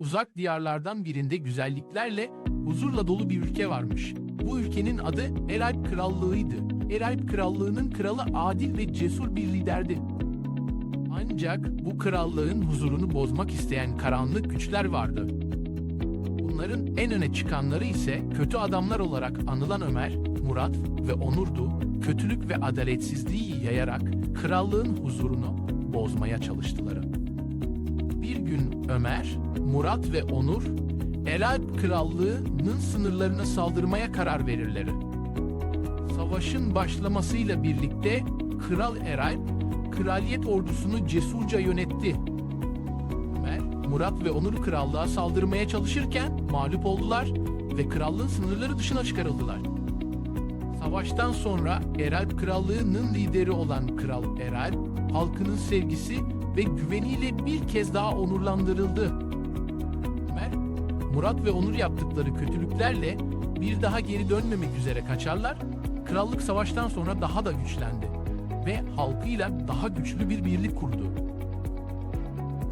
Uzak diyarlardan birinde güzelliklerle, huzurla dolu bir ülke varmış. Bu ülkenin adı Eralp Krallığı'ydı. Eralp Krallığı'nın kralı adil ve cesur bir liderdi. Ancak bu krallığın huzurunu bozmak isteyen karanlık güçler vardı. Bunların en öne çıkanları ise kötü adamlar olarak anılan Ömer, Murat ve Onur'du. Kötülük ve adaletsizliği yayarak krallığın huzurunu bozmaya çalıştılar. Bir gün Ömer, Murat ve Onur, Eralp Krallığı'nın sınırlarına saldırmaya karar verirler. Savaşın başlamasıyla birlikte Kral Eralp, kraliyet ordusunu cesurca yönetti. Ömer, Murat ve Onur krallığa saldırmaya çalışırken mağlup oldular ve krallığın sınırları dışına çıkarıldılar. Savaştan sonra Eralp Krallığı'nın lideri olan Kral Eralp, halkının sevgisi ve güveniyle bir kez daha onurlandırıldı. Murat ve Onur yaptıkları kötülüklerle bir daha geri dönmemek üzere kaçarlar. Krallık savaştan sonra daha da güçlendi ve halkıyla daha güçlü bir birlik kurdu.